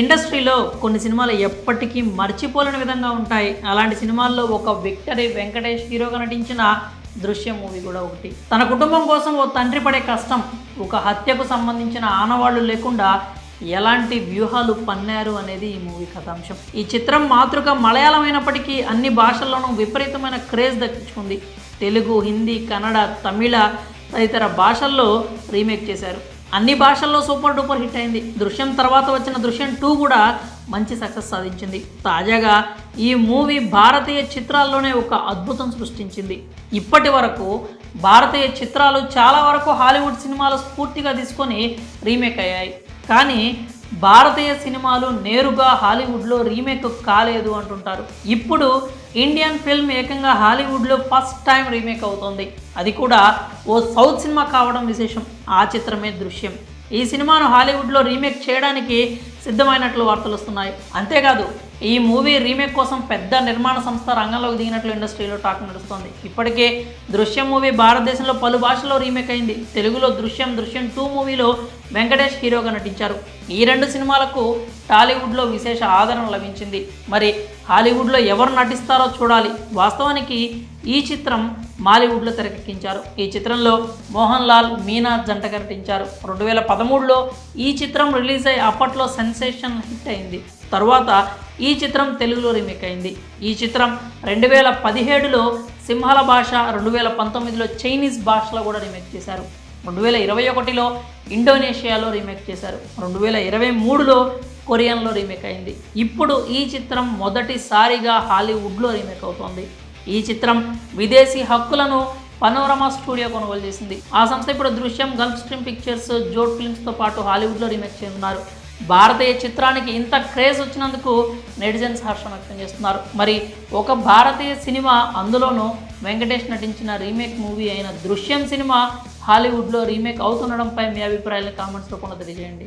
ఇండస్ట్రీలో కొన్ని సినిమాలు ఎప్పటికీ మర్చిపోలేని విధంగా ఉంటాయి. అలాంటి సినిమాల్లో ఒక విక్టరీ వెంకటేష్ హీరోగా నటించిన దృశ్యం మూవీ కూడా ఒకటి. తన కుటుంబం కోసం ఓ తండ్రి పడే కష్టం ఒక హత్యకు సంబంధించిన ఆనవాళ్ళు లేకుండా ఎలాంటి వ్యూహాలు పన్నారు అనేది ఈ మూవీ కథాంశం. ఈ చిత్రం మాతృక మలయాళం అయినప్పటికీ అన్ని భాషల్లోనూ విపరీతమైన క్రేజ్ దక్కించుకుంది. తెలుగు హిందీ కన్నడ తమిళ తదితర భాషల్లో రీమేక్ చేశారు. అన్ని భాషల్లో సూపర్ డూపర్ హిట్ అయింది. దృశ్యం తర్వాత వచ్చిన దృశ్యం టూ కూడా మంచి సక్సెస్ సాధించింది. తాజాగా ఈ మూవీ భారతీయ చిత్రాల్లోనే ఒక అద్భుతం సృష్టించింది. ఇప్పటి వరకు భారతీయ చిత్రాలు చాలా వరకు హాలీవుడ్ సినిమాలు స్ఫూర్తిగా తీసుకొని రీమేక్ అయ్యాయి. కానీ భారతీయ సినిమాలు నేరుగా హాలీవుడ్లో రీమేక్ కాలేదు అంటుంటారు. ఇప్పుడు ఇండియన్ ఫిల్మ్ ఏకంగా హాలీవుడ్లో ఫస్ట్ టైం రీమేక్ అవుతోంది. అది కూడా ఓ సౌత్ సినిమా కావడం విశేషం ఆ చిత్రమే దృశ్యం. ఈ సినిమాను హాలీవుడ్లో రీమేక్ చేయడానికి సిద్ధమైనట్లు వార్తలు వస్తున్నాయి. అంతేకాదు ఈ మూవీ రీమేక్ కోసం పెద్ద నిర్మాణ సంస్థ రంగంలోకి దిగినట్లు ఇండస్ట్రీలో టాక్ నడుస్తోంది. ఇప్పటికే దృశ్యం మూవీ భారతదేశంలో పలు భాషల్లో రీమేక్ అయింది. తెలుగులో దృశ్యం దృశ్యం టూ మూవీలో వెంకటేష్ హీరోగా నటించారు. ఈ రెండు సినిమాలకు టాలీవుడ్లో విశేష ఆదరణ లభించింది. మరి హాలీవుడ్లో ఎవరు నటిస్తారో చూడాలి. వాస్తవానికి ఈ చిత్రం మాలీవుడ్లో తెరకెక్కించారు. ఈ చిత్రంలో మోహన్ లాల్ మీనా జంటగా నటించారు. రెండు వేల పదమూడులో ఈ చిత్రం రిలీజ్ అయ్యి అప్పట్లో సెన్సేషన్ హిట్ అయింది. తరువాత ఈ చిత్రం తెలుగులో రీమేక్ అయింది. ఈ చిత్రం రెండు వేల పదిహేడులో సింహళ భాష రెండు వేల పంతొమ్మిదిలో చైనీస్ భాషలో కూడా రీమేక్ చేశారు. రెండు వేల ఇరవై ఒకటిలో ఇండోనేషియాలో రీమేక్ చేశారు. రెండు వేల ఇరవై మూడులో కొరియన్లో రీమేక్ అయింది. ఇప్పుడు ఈ చిత్రం మొదటిసారిగా హాలీవుడ్లో రీమేక్ అవుతోంది. ఈ చిత్రం విదేశీ హక్కులను పనోరమా స్టూడియో కొనుగోలు చేసింది. ఆ సంస్థ ఇప్పుడు Drishyam gulf stream pictures Jot ఫిల్మ్స్తో పాటు హాలీవుడ్లో రీమేక్ చేయనున్నారు. భారతీయ చిత్రానికి ఇంత క్రేజ్ వచ్చినందుకు నెటిజన్స్ హర్షం వ్యక్తం చేస్తున్నారు. మరి ఒక భారతీయ సినిమా అందులోనూ వెంకటేష్ నటించిన రీమేక్ మూవీ అయిన దృశ్యం సినిమా హాలీవుడ్లో రీమేక్ అవుతుండడంపై మీ అభిప్రాయాలను కామెంట్స్ రూపంలో తెలియజేయండి.